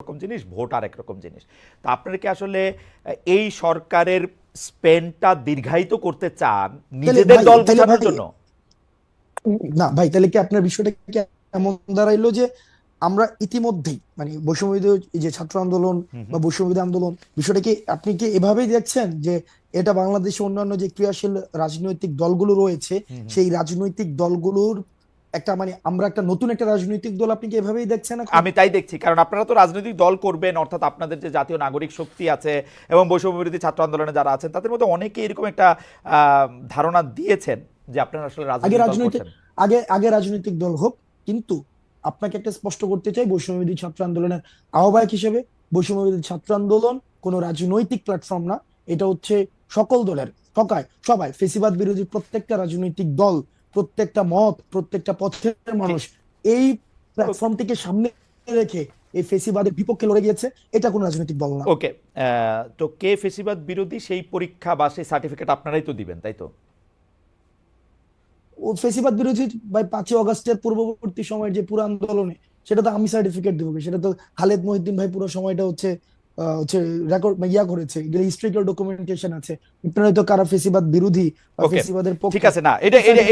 রকম জিনিস ভোট আর একরকম জিনিস। তো আপনারা কি আসলে এই সরকারের স্পেনটা দীর্ঘায়িত করতে চান নিজেদের দল বোঝানোর জন্য? না ভাই তাহলে কি আপনার বিষয়টা কি এমন দাঁড়াইলো যে আমরা ইতিমধ্যেই মানে বৈষম্যবিরোধী এই যে ছাত্র আন্দোলন বা বৈষম্যবিরোধী আন্দোলন বিষয়টা কি আপনি কি এভাবেই দেখছেন যে এটা বাংলাদেশে অন্যান্য যে ক্রিয়াশীল রাজনৈতিক দলগুলো রয়েছে সেই রাজনৈতিক দলগুলোর একটা মানে আমরা একটা নতুন একটা রাজনৈতিক দল আপনি কি এভাবেই দেখছেন আমি তাই দেখছি কারণ আপনারা তো রাজনৈতিক দল করবেন অর্থাৎ আপনাদের যে জাতীয় নাগরিক শক্তি আছে এবং বৈষম্য বিরোধী ছাত্র আন্দোলনে যারা আছেন তাদের মধ্যে অনেকে এরকম একটা ধারণা দিয়েছেন যে আপনারা আসলে আগে রাজনৈতিক দল আগে আগে রাজনৈতিক দল হোক কিন্তু আপনাকে একটা স্পষ্ট করতে চাই বৈষম্যবিরোধী ছাত্র আন্দোলনের আহ্বায়ক হিসেবে বৈষম্যবিরোধী ছাত্র আন্দোলন কোনো রাজনৈতিক প্ল্যাটফর্ম না এটা হচ্ছে সকল দলের সকায় সবাই ফেসিবাদ বিরোধী প্রত্যেকটা রাজনৈতিক দল প্রত্যেকটা মত প্রত্যেকটা পথের মানুষ এই প্ল্যাটফর্মটিকে সামনে রেখে এই ফেসিবাদের বিপক্ষে লড়ে গিয়েছে এটা কোনো রাজনৈতিক দল না। ওকে তো কে ফেসিবাদ বিরোধী সেই পরীক্ষা বা সেই সার্টিফিকেট আপনারাই তো দিবেন তাই তো? ও ফেসিবাদ বিরোধী বাই পাঁচই অগস্টের পূর্ববর্তী সময়ের যে পুরো আন্দোলনে সেটা তো আমি সার্টিফিকেট দেবো সেটা তো খালেদ মহিউদ্দিন ভাই পুরো সময়টা হচ্ছে হচ্ছে রেকর্ড ইয়া করেছে হিস্ট্রিক্যাল ডকুমেন্টেশন আছে। আপনারা হয়তো কারা ফেসিবাদ বিরোধী ফেসিবাদের ঠিক আছে না এটা এটা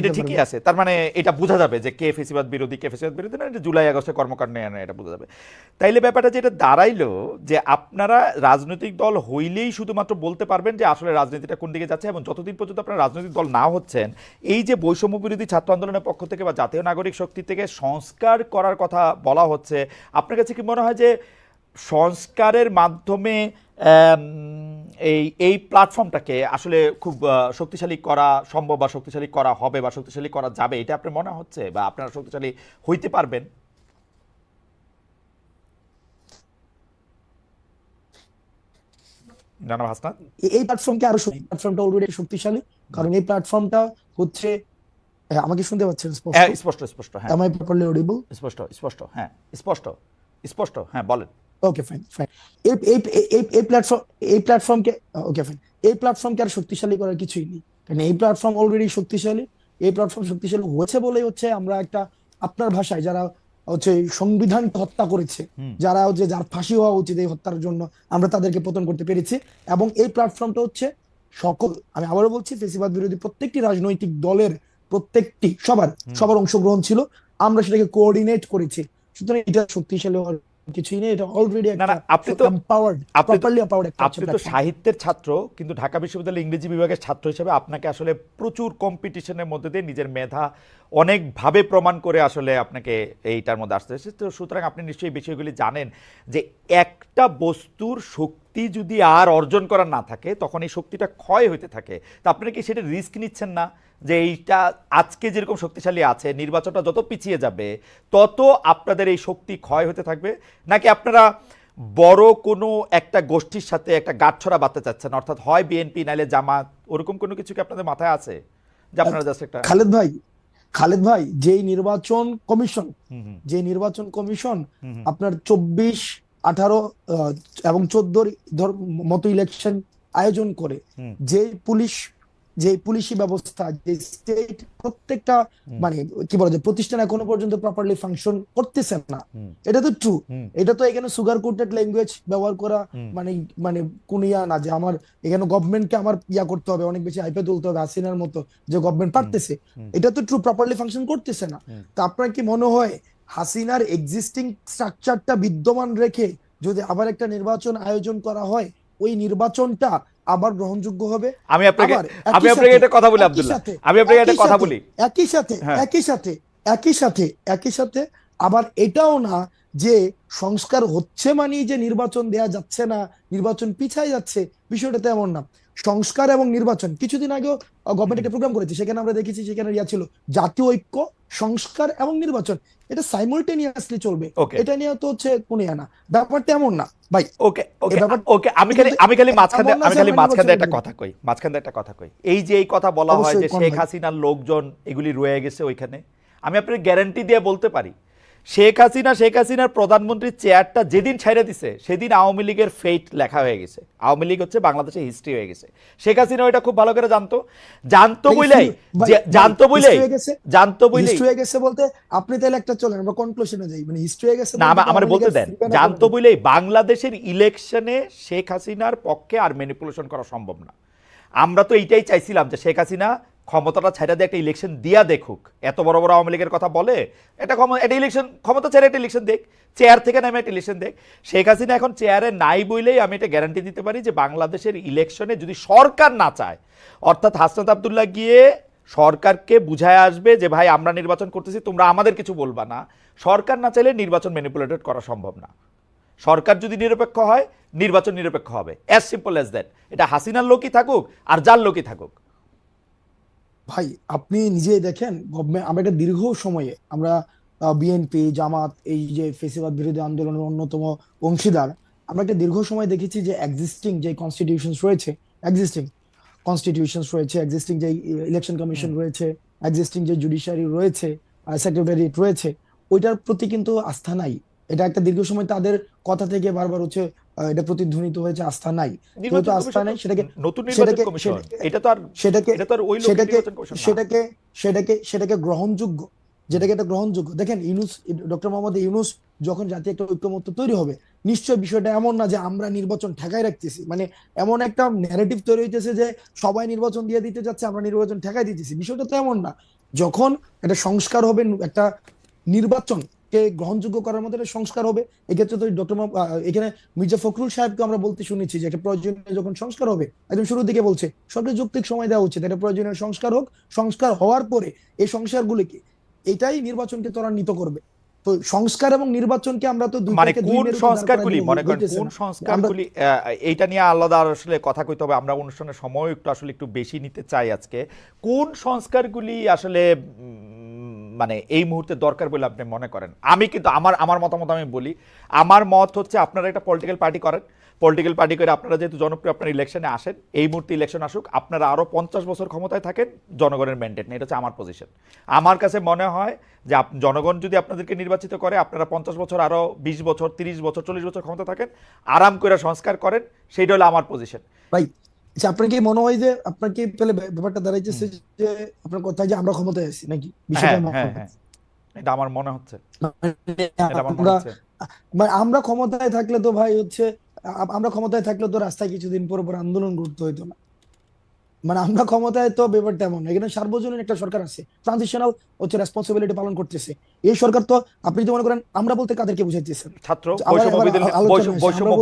এটা ঠিকই আছে তার মানে এটা বোঝা যাবে যে কে ফেসিবাদ বিরোধী কে ফেসিবাদ বিরোধী না এটা জুলাই কর্মকাণ্ড না এটা বোঝা যাবে। তাইলে ব্যাপারটা যেটা দাঁড়াইলো যে আপনারা রাজনৈতিক দল হইলেই শুধুমাত্র বলতে পারবেন যে আসলে রাজনীতিটা কোন দিকে যাচ্ছে এবং যতদিন পর্যন্ত আপনারা রাজনৈতিক দল না হচ্ছেন এই যে বৈষম্য বিরোধী ছাত্র আন্দোলনের পক্ষ থেকে বা জাতীয় নাগরিক শক্তি থেকে সংস্কার করার কথা বলা হচ্ছে আপনার কাছে কি মনে হয় যে সংস্কারের মাধ্যমে এই এই প্ল্যাটফর্মটাকে আসলে খুব শক্তিশালী করা সম্ভব বা শক্তিশালী করা হবে বা শক্তিশালী করা যাবে এটা আপনার মনে হচ্ছে বা আপনারা শক্তিশালী হইতে পারবেন? জানাব হাসনাত এই প্ল্যাটফর্মকে আরও প্ল্যাটফর্মটা অলরেডি শক্তিশালী কারণ এই প্ল্যাটফর্মটা হচ্ছে আমাকে শুনতে পাচ্ছেন স্পষ্ট? হ্যাঁ, স্পষ্ট স্পষ্ট হ্যাঁ। স্পষ্ট স্পষ্ট হ্যাঁ স্পষ্ট স্পষ্ট হ্যাঁ বলেন। ওকে ফাইন ফাইন এই এই এই প্ল্যাটফর্ম এই প্ল্যাটফর্মকে ওকে ফাইন এই প্ল্যাটফর্মকে আর শক্তিশালী করার কিছুই নেই। কারণ এই প্ল্যাটফর্ম অলরেডি শক্তিশালী এই প্ল্যাটফর্ম শক্তিশালী হয়েছে বলেই হচ্ছে আমরা একটা আপনার ভাষায় যারা হচ্ছে সংবিধানকে হত্যা করেছে যারা হচ্ছে যার ফাঁসি হওয়া উচিত এই হত্যার জন্য আমরা তাদেরকে পতন করতে পেরেছি। এবং এই প্ল্যাটফর্মটা হচ্ছে সকল আমি আবারও বলছি ফেসিবাদ বিরোধী প্রত্যেকটি রাজনৈতিক দলের প্রত্যেকটি সবার সবার অংশগ্রহণ ছিল। আমরা সেটাকে কোঅর্ডিনেট করেছি। সুতরাং এটা শক্তিশালী হওয়ার কিছুই নেই এটা অলরেডি আপনি তো- এম্পাওয়ার্ড আপনি তো- প্রপারলি এম্পাওয়ার্ড একটা আপনি তো সাহিত্যের ছাত্র কিন্তু ঢাকা বিশ্ববিদ্যালয়ের ইংরেজি বিভাগের ছাত্র হিসেবে আপনাকে আসলে প্রচুর কম্পিটিশনের মধ্যে দিয়ে নিজের মেধা অনেকভাবে প্রমাণ করে আসলে আপনাকে এইটার মধ্যে আসতে হয়েছে। তো সুতরাং আপনি নিশ্চয়ই বিষয়গুলি জানেন যে একটা বস্তুর শক্তি যদি আর অর্জন করার না থাকে তখন এই শক্তিটা ক্ষয় হইতে থাকে। তা আপনারা কি সেটা রিস্ক নিচ্ছেন না? যে এইটা আজকে যেরকম শক্তিশালী আছে নির্বাচনটা যত পিছিয়ে যাবে তত আপনাদের এই শক্তি ক্ষয় হতে থাকবে। নাকি আপনারা বড় কোনো একটা গোষ্ঠীর সাথে একটা গাঁটছড়া বাঁধতে চাচ্ছেন? অর্থাৎ হয় বিএনপি নাইলে জামাত ওরকম কোনো কিছু কি আপনাদের মাথায় আছে? যে আপনারা জাস্ট একটা খালেদ ভাই খালেদ ভাই যেই নির্বাচন কমিশন যে নির্বাচন কমিশন। আপনার চব্বিশ আঠারো এবং চোদ্দোর ধর মতো ইলেকশন আয়োজন করে যে পুলিশ যে পুলিশি ব্যবস্থা যে স্টেট প্রত্যেকটা মানে কি বলা যায় প্রতিষ্ঠান এখনও পর্যন্ত প্রপারলি ফাংশন করতেছে না। এটা তো ট্রু এটা তো এখানে সুগার কোটেড ল্যাঙ্গুয়েজ ব্যবহার করা মানে মানে কোন ইয়া না যে আমার এখানে গভর্নমেন্টকে আমার ইয়া করতে হবে অনেক বেশি হাইপে তুলতে হবে হাসিনার মতো যে গভর্নমেন্ট পারতেছে। এটা তো ট্রু প্রপারলি ফাংশন করতেছে না। তা আপনার কি মনে হয় হাসিনার এক্সিস্টিং স্ট্রাকচারটা বিদ্যমান রেখে যদি আবার একটা নির্বাচন আয়োজন করা হয় ওই নির্বাচনটা আবার গ্রহণযোগ্য হবে। আমি আপনাকে আমি আপনাকে একটা কথা বলি আব্দুল্লাহ। সাথে- আমি আপনাকে একটা কথা বলি। একই সাথে। একই সাথে একই সাথে একই সাথে আবার এটাও না যে সংস্কার হচ্ছে মানেই যে নির্বাচন দেয়া যাচ্ছে না নির্বাচন পিছায় যাচ্ছে বিষয়টা তেমন না। সংস্কার এবং নির্বাচন কিছুদিন আগেও গভর্নমেন্ট একটা প্রোগ্রাম করেছে সেখানে আমরা দেখেছি সেখানে ইয়া ছিল জাতীয় ঐক্য সংস্কার এবং নির্বাচন। এটা সাইমultaneously চলবে। এটা নিয়ে তো হচ্ছে কোনো না ব্যাপারটা এমন না ভাই। ওকে ওকে ব্যাপার- ওকে আমি খালি আমি খালি মাঝখানে আমি খালি মাঝখানে একটা কথা কই মাঝখানে একটা কথা কই। এই যে এই কথা বলা হয় যে শেখ হাসিনার লোকজন এগুলি রয়ে গেছে ওইখানে আমি আপনার গ্যারান্টি দিয়ে বলতে পারি শেখ হাসিনা শেখ হাসিনার প্রধানমন্ত্রীর চেয়ারটা যেদিন ছেড়ে দিছে সেদিন আওয়ামী লীগের ফেট লেখা হয়ে গেছে। আওয়ামী লীগ হচ্ছে বাংলাদেশের হিস্ট্রি হয়ে গেছে। শেখ হাসিনা ওইটা খুব ভালো করে জানতো। জানতো বইলেই জানতো বইলেই জানতো বইলেই। হিস্ট্রি হয়ে গেছে বলতে আপনি তাহলে একটা চলেন আমরা কনক্লুশনে যাই। মানে হিস্ট্রি হয়ে গেছে না আমার বলতে দেন। জানতো? বলেই বাংলাদেশের ইলেকশনে শেখ হাসিনার পক্ষে আর ম্যানিপুলেশন করা সম্ভব না। আমরা তো এইটাই চাইছিলাম যে শেখ হাসিনা ক্ষমতাটা ছেড়ে দিয়ে একটা ইলেকশন দিয়া দেখুক। এত বড় বড় আওয়ামী লীগের কথা বলে, এটা ক্ষমতা একটা ইলেকশন ক্ষমতা ছেড়ে একটা ইলেকশন দেখ চেয়ার থেকে নামে একটা ইলেকশন দেখ। শেখ হাসিনা এখন চেয়ারে নাই বইলেই আমি এটা গ্যারান্টি দিতে পারি যে বাংলাদেশের ইলেকশনে যদি সরকার না চায়, অর্থাৎ হাসনাত আবদুল্লাহ গিয়ে সরকারকে বুঝায় আসবে যে, ভাই, আমরা নির্বাচন করতেছি, তোমরা আমাদের কিছু বলবা না। সরকার না চাইলে নির্বাচন ম্যানিপুলেটেড করা সম্ভব না। সরকার যদি নিরপেক্ষ হয়, নির্বাচন নিরপেক্ষ হবে। অ্যাজ সিম্পল অ্যাজ দ্যাট এটা হাসিনার লোকই থাকুক আর যার লোকই থাকুক। ভাই আপনি নিজেই দেখেন গভর্নমেন্ট আমরা একটা দীর্ঘ সময়ে আমরা বিএনপি জামাত এই যে ফেসিবাদ বিরোধী আন্দোলনের অন্যতম অংশীদার আমরা একটা দীর্ঘ সময় দেখেছি যে এক্সিস্টিং যে কনস্টিটিউশন রয়েছে এক্সিস্টিং কনস্টিটিউশনস রয়েছে এক্সিস্টিং যে ইলেকশন কমিশন রয়েছে এক্সিস্টিং যে জুডিশিয়ারি রয়েছে সেক্রেটারিয়েট রয়েছে ওইটার প্রতি কিন্তু আস্থা নাই। এটা একটা দীর্ঘ সময় তাদের কথা থেকে বারবার হচ্ছে এটা প্রতিধ্বনিত হয়েছে আস্থা নাই। যেহেতু আস্থা নাই সেটাকে নতুন নির্বাচন সেটাকে কমিশন। এটা তো আর সেটাকে এটা তো আর ওই সেটাকে নির্বাচন। সেটাকে সেটাকে সেটাকে গ্রহণযোগ্য। যেটাকে এটা গ্রহণযোগ্য। দেখেন ইউনুস ডক্টর মোহাম্মদ ইউনুস যখন জাতীয় একটা ঐক্যমত্য তৈরি হবে নিশ্চয় বিষয়টা এমন না যে আমরা নির্বাচন ঠেকাই রাখতেছি। মানে এমন একটা ন্যারেটিভ তৈরি হইতেছে যে সবাই নির্বাচন দিয়ে দিতে যাচ্ছে আমরা নির্বাচন ঠেকাই দিতেছি। বিষয়টা তো এমন না। যখন একটা সংস্কার হবে একটা নির্বাচনকে গ্রহণযোগ্য করার মধ্যে একটা সংস্কার হবে। এক্ষেত্রে তো ডক্টর এখানে মির্জা ফখরুল সাহেবকে আমরা বলতে শুনেছি যে একটা প্রয়োজনীয় যখন সংস্কার হবে একদম শুরুর দিকে বলছে সবটা যৌক্তিক সময় দেওয়া উচিত একটা প্রয়োজনীয় সংস্কার হোক। সংস্কার হওয়ার পরে এই সংস্কারগুলিকে এটাই নির্বাচনকে ত্বরান্বিত করবে। তো সংস্কার এবং নির্বাচনকে আমরা তো মানে কোন সংস্কারগুলি? মনে করেন কোন সংস্কারগুলি এইটা নিয়ে আলাদা আসলে কথা কইতে হবে। আমরা অনুষ্ঠানের সময় একটু আসলে একটু বেশি নিতে চাই আজকে। কোন সংস্কারগুলি আসলে মানে এই মুহূর্তে দরকার বলে আপনি মনে করেন। আমি কিন্তু আমার আমার মতামত আমি বলি, আমার মত হচ্ছে আপনারা একটা পলিটিক্যাল পার্টি করেন। পলিটিক্যাল পার্টি করে আপনারা যেহেতু জনপ্রিয়, আপনার ইলেকশনে আসেন। এই মুহূর্তে ইলেকশন আসুক, আপনারা আরও পঞ্চাশ বছর ক্ষমতায় থাকেন, জনগণের ম্যান্ডেট নেই এটা হচ্ছে আমার পজিশন আমার কাছে মনে হয় যে জনগণ যদি আপনাদেরকে নির্বাচিত করে, আপনারা পঞ্চাশ বছর আরও বিশ বছর, তিরিশ বছর, চল্লিশ বছর ক্ষমতা থাকেন, আরাম করে সংস্কার করেন, সেইটা হলো আমার পজিশন ভাই আচ্ছা আপনার কি মনে হয় যে আপনার কি তাহলে ব্যাপারটা দাঁড়াইতেছে যে আপনার কথা যে আমরা ক্ষমতায় আছি নাকি? বিষয়টা হ্যাঁ? হ্যাঁ হ্যাঁ। এটা আমার মনে হচ্ছে। মানে আমার হচ্ছে। মানে আমরা ক্ষমতায় থাকলে তো ভাই হচ্ছে আমরা ক্ষমতায় থাকলে তো রাস্তায় কিছুদিন পর পর আন্দোলন করতে হইতো না। মানে আমরা ক্ষমতায় তো ব্যাপারটা এমন এখানে সার্বজনীন একটা সরকার আছে। ট্রানজিশনাল হচ্ছে রেসপন্সিবিলিটি পালন করতেছে। এই সরকার তো আপনি যদি মনে করেন আমরা বলতে কাদেরকে বুঝাইতেছেন? ছাত্র বৈষম্য বিরোধী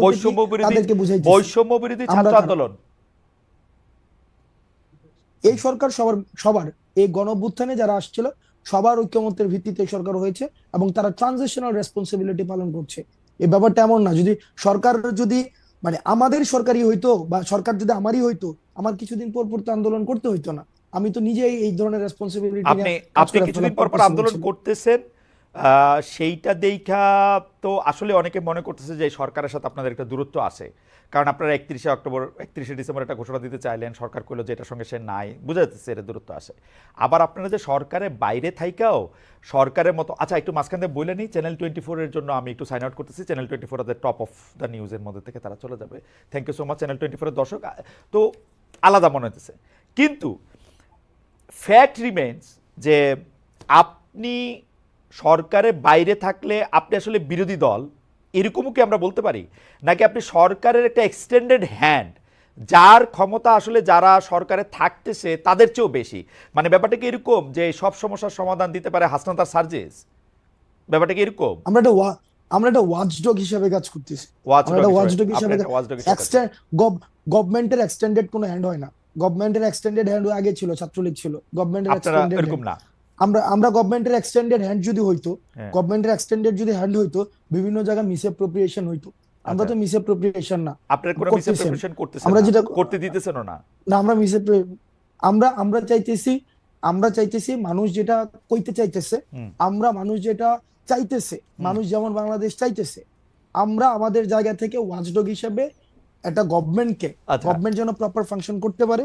বৈষম্য বিরোধী। বৈষম্য বিরোধী ছাত্র আন্দোলন। এই সরকার সবার সবার এই গণঅভ্যুত্থানে যারা আসছিল সবার ঐক্যমতের ভিত্তিতে সরকার হয়েছে এবং তারা ট্রানজিশনাল রেসপন্সিবিলিটি পালন করছে। এই ব্যাপারটা এমন না যদি সরকার যদি মানে আমাদের সরকারই হইতো বা সরকার যদি আমারই হইতো আমার কিছুদিন পর পর তো আন্দোলন করতে হইতো না। আমি তো নিজেই এই ধরনের রেসপন্সিবিলিটি আপনি আপনি কিছুদিন পর পর আন্দোলন করতেছেন সেইটা দেখা তো আসলে অনেকে মনে করতেছে যে সরকারের সাথে আপনাদের একটা দূরত্ব আছে। কারণ আপনারা একত্রিশে অক্টোবর, একত্রিশে ডিসেম্বর একটা ঘোষণা দিতে চাইলেন, সরকার কইলো যে এটার সঙ্গে সে নাই, বুঝা যাচ্ছে এটা দূরত্ব আসে আবার আপনারা যে সরকারের বাইরে থাইকাও সরকারের মতো আচ্ছা একটু মাঝখান দিয়ে বলে নিই চ্যানেল টোয়েন্টি ফোরের জন্য আমি একটু সাইন আউট করতেছি channel twenty four top of the নিউজের মধ্যে থেকে তারা চলে যাবে। Thank you so much channel twenty ফোরের দর্শক। তো আলাদা মনে হতেছে কিন্তু ফ্যাক্ট রিমেন্স যে আপনি সরকারের বাইরে থাকলে আপনি আসলে বিরোধী দল এরকমও কি আমরা বলতে পারি? নাকি আপনি সরকারের একটা এক্সটেন্ডেড হ্যান্ড যার ক্ষমতা আসলে যারা সরকারে থাকতেছে তাদের চেয়েও বেশি? মানে ব্যাপারটা কি এরকম যে সব সমস্যার সমাধান দিতে পারে হাসনাতার সার্জেস? ব্যাপারটা কি এরকম? আমরা একটা আমরা একটা ওয়াচডগ হিসাবে কাজ করতেছি। আমরা একটা ওয়াচডগ হিসাবে গভর্নমেন্টের এক্সটেন্ডেড কোনো হ্যান্ড হয় না। গভর্নমেন্টের এক্সটেন্ডেড হ্যান্ড আগে ছিল ছাত্রলীগ ছিল। গভর্নমেন্টের এক্সটেন্ডেড এরকম না। আমরা আমরা গভর্নমেন্টের এক্সটেন্ডেড হ্যান্ড যদি হইতো হ্যাঁ। গভর্নমেন্টের এক্সটেন্ডেড যদি হ্যান্ড হইতো বিভিন্ন জায়গায় মিসঅ্যাপ্রোপ্রিয়েশন হইতো। আমরা তো মিসঅ্যাপ্রোপ্রিয়েশন না। আপনার কোনো করতেছেন। মিসঅ্যাপ্রিপেশন করতেছেন আমরা যেটা- করতে দিতেছেনও না? না আমরা মিসঅ্যাপ্রো আমরা আমরা চাইতেছি আমরা চাইতেছি মানুষ যেটা কইতে চাইতেছে আমরা মানুষ যেটা চাইতেছে মানুষ যেমন বাংলাদেশ চাইতেছে আমরা আমাদের জায়গা থেকে ওয়াচডগ হিসেবে একটা গভর্নমেন্টকে আচ্ছা। গভর্নমেন্ট যেন প্রপার ফাংশন করতে পারে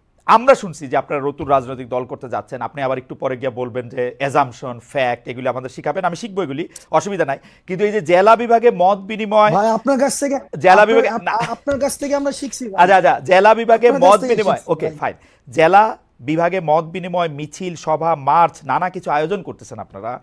আমরা শুনছি যে আপনারা নতুন রাজনৈতিক দল করতে যাচ্ছেন। আপনি আবার একটু পরে গিয়ে বলবেন যে এজামশন ফ্যাক্ট এগুলি আমাদের শিখাবেন। আমি শিখব এগুলি অসুবিধা নাই। কিন্তু এই যে জেলা বিভাগে মত বিনিময় আপনার কাছ থেকে জেলা বিভাগে- আপনার কাছ থেকে আমরা শিখছি আচ্ছা আচ্ছা জেলা বিভাগে মত বিনিময়। ওকে ফাইন জেলা বিভাগে মত বিনিময় মিছিল সভা মার্চ নানা কিছু আয়োজন করতেছেন আপনারা।